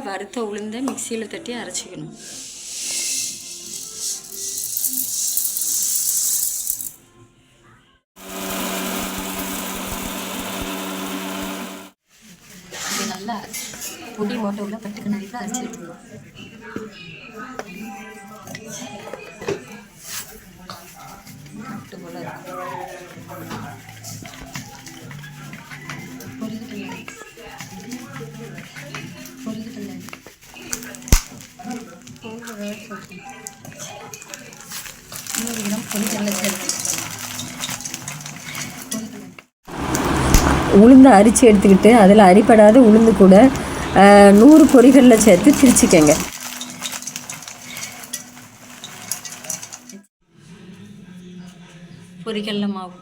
வறுத்த உளுந்த மிக்சியில் தட்டி அரைச்சிக்கணும். இது நல்லா பொடி ஓட்ட உள்ள பட்டுக்கு நைட்டில் அரைச்சி எடுத்துக்கணும் போல இருக்கும் நூறு கிராம் சேர்த்து உளுந்து அரிச்சு எடுத்துக்கிட்டு அதில் அரிப்படாத உளுந்து கூட நூறு பொறிகளில் சேர்த்து திரிச்சிக்கங்க. பொறிகளில் மாவு.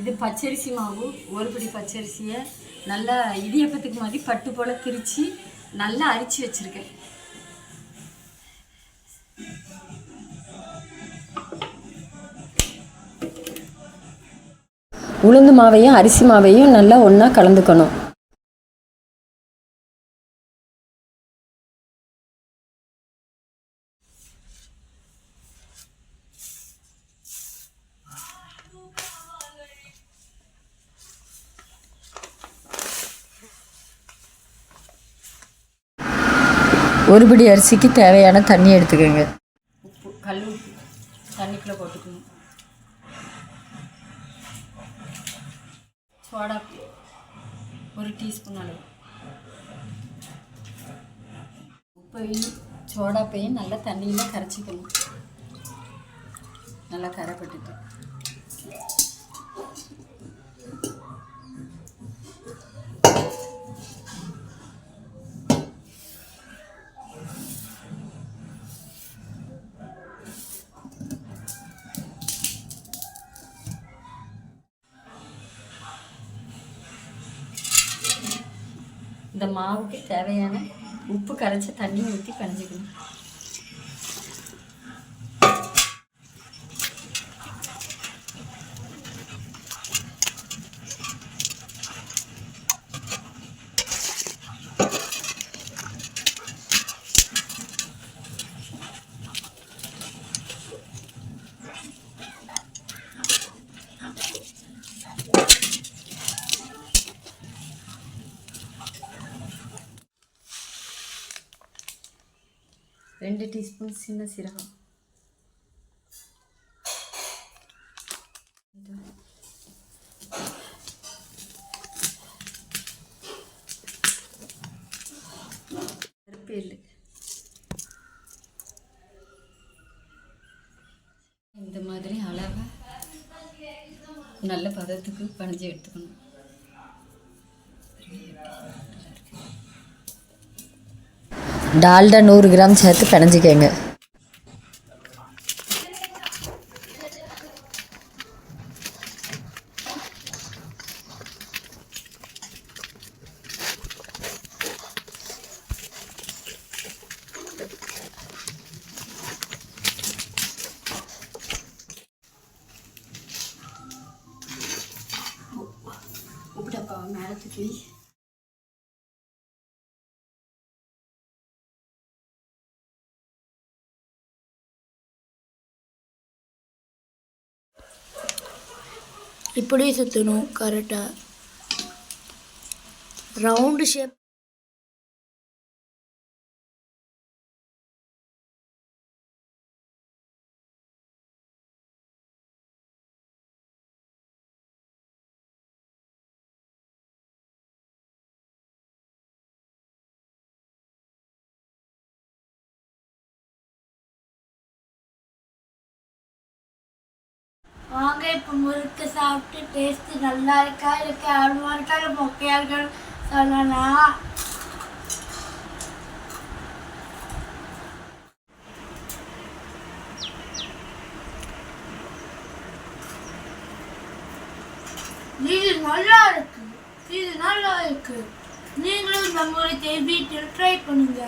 இது பச்சரிசி மாவு ஒரு பிடி பச்சரிசியை நல்லா இடியப்பத்துக்கு மாதிரி பட்டு போல் திரித்து நல்லா அரிச்சு வச்சுருக்கேன். உளுந்து மாவையும் அரிசி மாவையும் நல்லா ஒன்றா கலந்துக்கணும். ஒரு படி அரிசிக்கு தேவையான தண்ணி எடுத்துக்கோங்க. உப்பு கல் உப்பு தண்ணிக்குள்ளே போட்டுக்கணும். சோடா ஒரு டீஸ்பூன் அளவு. உப்பையும் சோடாப்பையும் நல்லா தண்ணியில் கரைச்சிக்கணும். நல்லா கரைப்பட்டுட்டு. இந்த மாவுக்கு தேவையான உப்பு கரைச்ச தண்ணி ஊற்றி கரைஞ்சிக்கணும். ரெண்டு டீஸ்பூன் சின்ன சீரகம். கருப்பேலு இந்த மாதிரி அளவை நல்ல பதத்துக்கு பணிஞ்சு எடுத்துக்கணும். டால்டா நூறு கிராம் சேர்த்து பிணைஞ்சிக்கங்க. மேலே தூக்கி இப்படி சுற்றணும் கரெக்டாக ரவுண்டு ஷேப் வாங்க இப்போ முறுக்கு சாப்பிட்டு டேஸ்ட்டு நல்லா இருக்கா? இருக்கு அருமா இருக்கா? இல்லை மொக்கையா இருக்கான்னு சொல்லலாம் இது நல்லா இருக்கு. இது நல்லா இருக்கு. நீங்களும் இந்த முறை வீட்டில் ட்ரை பண்ணுங்க.